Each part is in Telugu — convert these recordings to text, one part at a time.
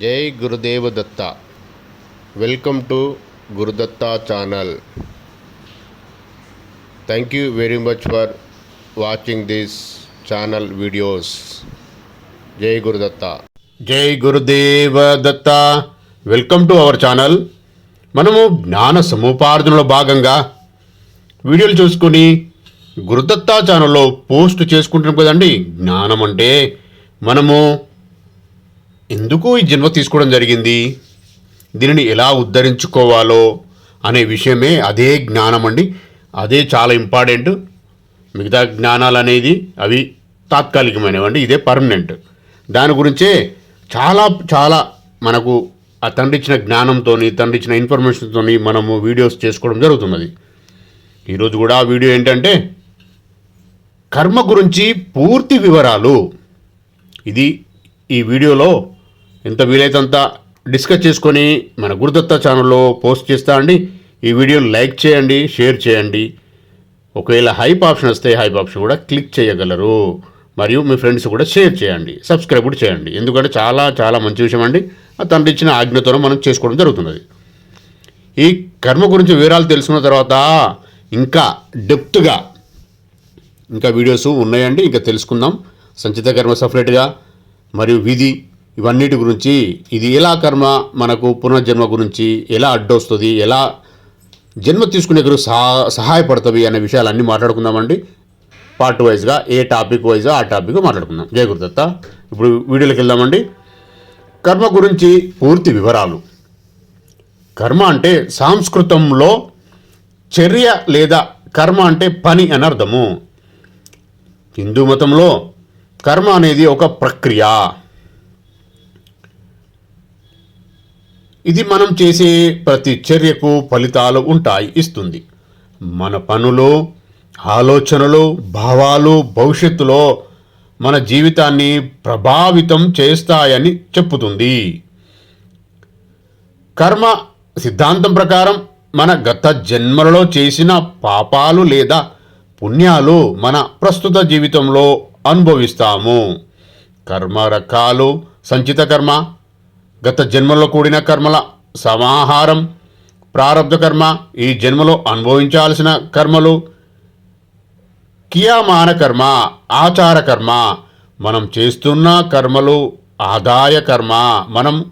జై Gurudeva Datta. Welcome to Gurudatta channel. Thank you very much for watching this channel videos జై గురుదత్త. జై Gurudeva Datta. Welcome to our channel. మనము జ్ఞాన సముపార్జనలో భాగంగా వీడియోలు చూసుకొని గురుదత్త ఛానల్లో పోస్ట్ చేసుకుంటున్నాం కదండి. జ్ఞానం అంటే మనము ఎందుకు ఈ జన్మ తీసుకోవడం జరిగింది? దీనిని ఎలా ఉద్ధరించుకోవాలో అనే విషయమే అదే జ్ఞానం అండి. అదే చాలా ఇంపార్టెంట్. మిగతా జ్ఞానాలు అనేది అవి తాత్కాలికమైనవండి. ఇదే పర్మనెంట్. దాని గురించే చాలా చాలా మనకు ఆ తండ్రి ఇచ్చిన జ్ఞానంతో తండ్రి ఇచ్చిన ఇన్ఫర్మేషన్తో మనము వీడియోస్ చేసుకోవడం జరుగుతున్నది. ఈరోజు కూడా ఆ వీడియో ఏంటంటే కర్మ గురించి పూర్తి వివరాలు. ఇది ఈ వీడియోలో ఎంత వీలైతే అంత డిస్కస్ చేసుకొని మన గురుదత్త ఛానల్లో పోస్ట్ చేస్తా అండి. ఈ వీడియోని లైక్ చేయండి షేర్ చేయండి. ఒకవేళ హైప్ ఆప్షన్ వస్తే హైప్ ఆప్షన్ కూడా క్లిక్ చేయగలరు. మరియు మీ ఫ్రెండ్స్ కూడా షేర్ చేయండి సబ్స్క్రైబ్ కూడా చేయండి. ఎందుకంటే చాలా చాలా మంచి విషయం అండి. ఆ తండ్రి ఇచ్చిన ఆజ్ఞతో మనం చేసుకోవడం జరుగుతున్నది. ఈ కర్మ గురించి వివరాలు తెలుసుకున్న తర్వాత ఇంకా డెప్త్గా ఇంకా వీడియోస్ ఉన్నాయండి. ఇంకా తెలుసుకుందాం. సంచిత కర్మ సపరేట్గా మరియు విధి ఇవన్నిటి గురించి ఇది ఎలా కర్మ మనకు పునర్జన్మ గురించి ఎలా అడ్డొస్తుంది ఎలా జన్మ తీసుకునే గురించి సహా సహాయపడుతుంది అనే విషయాలన్నీ మాట్లాడుకుందామండి. పార్ట్ వైజ్గా ఏ టాపిక్ వైజ్గా ఆ టాపిక్ మాట్లాడుకుందాం. జయ గురుదత్త. ఇప్పుడు వీడియోలోకి వెళ్దామండి. కర్మ గురించి పూర్తి వివరాలు. కర్మ అంటే సంస్కృతంలో చర్య లేదా కర్మ అంటే పని అని అర్థము. హిందూ మతంలో కర్మ అనేది ఒక ప్రక్రియ. ఇది మనం చేసే ప్రతి చర్యకు ఫలితాలు ఉంటాయి ఇస్తుంది. మన పనులు ఆలోచనలు భావాలు భవిష్యత్తులో మన జీవితాన్ని ప్రభావితం చేస్తాయని చెప్పుతుంది. కర్మ సిద్ధాంతం ప్రకారం మన గత జన్మలలో చేసిన పాపాలు లేదా పుణ్యాలు మన ప్రస్తుత జీవితంలో అనుభవిస్తాము. కర్మ రకాలు సంచిత కర్మ గత జన్మలో కూడిన కర్మల సమాహారం ప్రారంధ కర్మ ఈ జన్మలో అనుభవించాల్సిన కర్మలు కియామాన కర్మ ఆచార కర్మ మనం చేస్తున్న కర్మలు ఆదాయ కర్మ మనం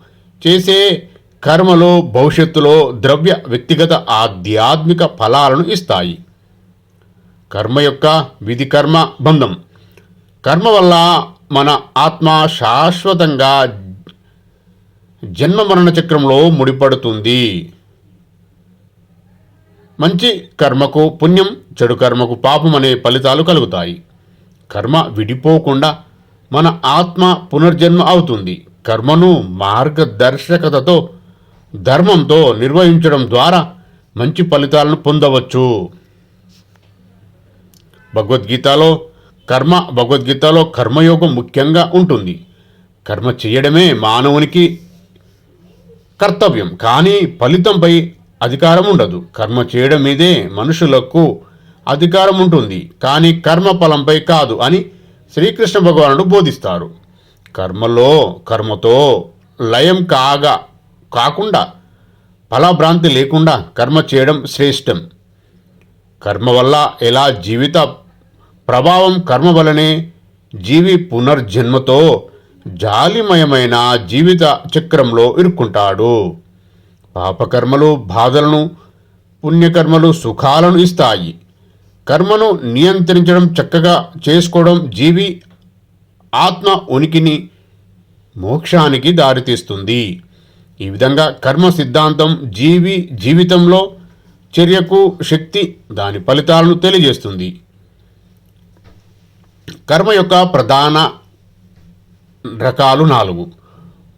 చేసే కర్మలు భవిష్యత్తులో ద్రవ్య వ్యక్తిగత ఆధ్యాత్మిక ఫలాలను ఇస్తాయి. కర్మ యొక్క విధి కర్మ బంధం. కర్మ వల్ల మన ఆత్మ శాశ్వతంగా జన్మ మరణ చక్రంలో ముడిపడుతుంది. మంచి కర్మకు పుణ్యం చెడు కర్మకు పాపం అనే ఫలితాలు కలుగుతాయి. కర్మ విడిపోకుండా మన ఆత్మ పునర్జన్మ అవుతుంది. కర్మను మార్గదర్శకతతో ధర్మంతో నిర్వహించడం ద్వారా మంచి ఫలితాలను పొందవచ్చు. భగవద్గీతలో కర్మ భగవద్గీతలో కర్మయోగం ముఖ్యంగా ఉంటుంది. కర్మ చేయడమే మానవునికి కర్తవ్యం. కానీ ఫలితంపై అధికారం ఉండదు. కర్మ చేయడం మీదే మనుషులకు అధికారం ఉంటుంది. కానీ కర్మ ఫలంపై కాదు అని శ్రీకృష్ణ భగవానుడు బోధిస్తారు. కర్మలో కర్మతో లయం కాగా కాకుండా ఫలభ్రాంతి లేకుండా కర్మ చేయడం శ్రేష్టం. కర్మ వల్ల ఎలా జీవిత ప్రభావం కర్మ వలనే జీవి పునర్జన్మతో జాలిమయమైన జీవిత చక్రంలో ఇరుక్కుంటాడు. పాపకర్మలు బాధలను పుణ్యకర్మలు సుఖాలను ఇస్తాయి. కర్మను నియంత్రించడం చక్కగా చేసుకోవడం జీవి ఆత్మ ఉనికిని మోక్షానికి దారితీస్తుంది. ఈ విధంగా కర్మ సిద్ధాంతం జీవి జీవితంలో చర్యకు శక్తి దాని ఫలితాలను తెలియజేస్తుంది. కర్మ యొక్క ప్రధాన రకాలు నాలుగు.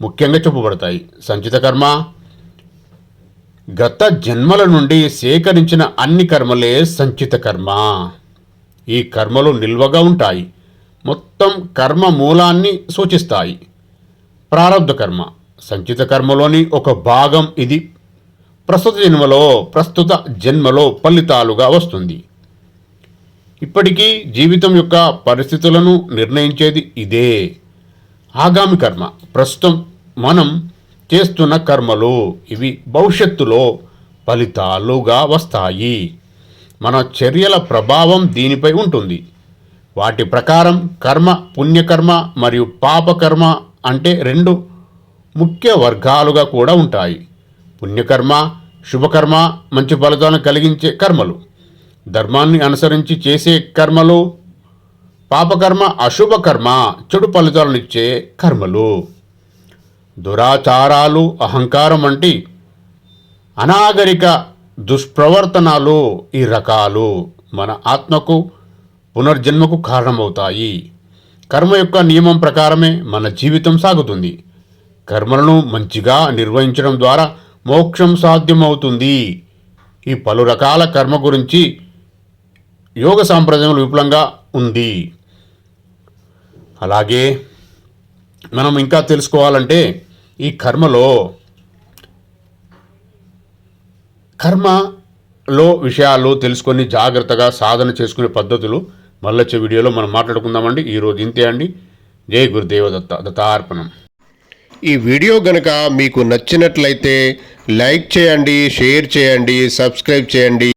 ముఖ్యంగా చెప్పబడతాయి సంచిత కర్మ. గత జన్మల నుండి సేకరించిన అన్ని కర్మలే సంచిత కర్మ. ఈ కర్మలు నిల్వగా ఉంటాయి. మొత్తం కర్మ మూలాన్ని సూచిస్తాయి. ప్రారంధ కర్మ. సంచిత కర్మలోని ఒక భాగం ఇది. ప్రస్తుత జన్మలో ప్రస్తుత జన్మలో ఫలితాలుగా వస్తుంది. ఇప్పటికీ జీవితం యొక్క పరిస్థితులను నిర్ణయించేది ఇదే. ఆగామి కర్మ. ప్రస్తుతం మనం చేస్తున్న కర్మలు ఇవి భవిష్యత్తులో ఫలితాలుగా వస్తాయి. మన చర్యల ప్రభావం దీనిపై ఉంటుంది. వాటి ప్రకారం కర్మ పుణ్యకర్మ మరియు పాపకర్మ అంటే రెండు ముఖ్య వర్గాలుగా కూడా ఉంటాయి. పుణ్యకర్మ శుభకర్మ మంచి ఫలితాలను కలిగించే కర్మలు. ధర్మాన్ని అనుసరించి చేసే కర్మలు పాపకర్మ అశుభ కర్మ చెడు ఫలితాలను ఇచ్చే కర్మలు. దురాచారాలు అహంకారం వంటి అనాగరిక దుష్ప్రవర్తనాలు ఈ రకాలు మన ఆత్మకు పునర్జన్మకు కారణమవుతాయి. కర్మ యొక్క నియమం ప్రకారమే మన జీవితం సాగుతుంది. కర్మలను మంచిగా నిర్వహించడం ద్వారా మోక్షం సాధ్యమవుతుంది. ఈ పలు రకాల కర్మ గురించి యోగ సాంప్రదాయంలో విపులంగా ఉంది. అలాగే మనం ఇంకా తెలుసుకోవాలంటే ఈ కర్మలో కర్మలో విషయాలు తెలుసుకొని జాగ్రత్తగా సాధన చేసుకునే పద్ధతులు మళ్ళొచ్చే వీడియోలో మనం మాట్లాడుకుందామండి. ఈరోజు ఇంతే అండి. జై గురుదేవ దత్త దత్తార్పణం. ఈ వీడియో గనక మీకు నచ్చినట్లయితే లైక్ చేయండి షేర్ చేయండి సబ్స్క్రైబ్ చేయండి.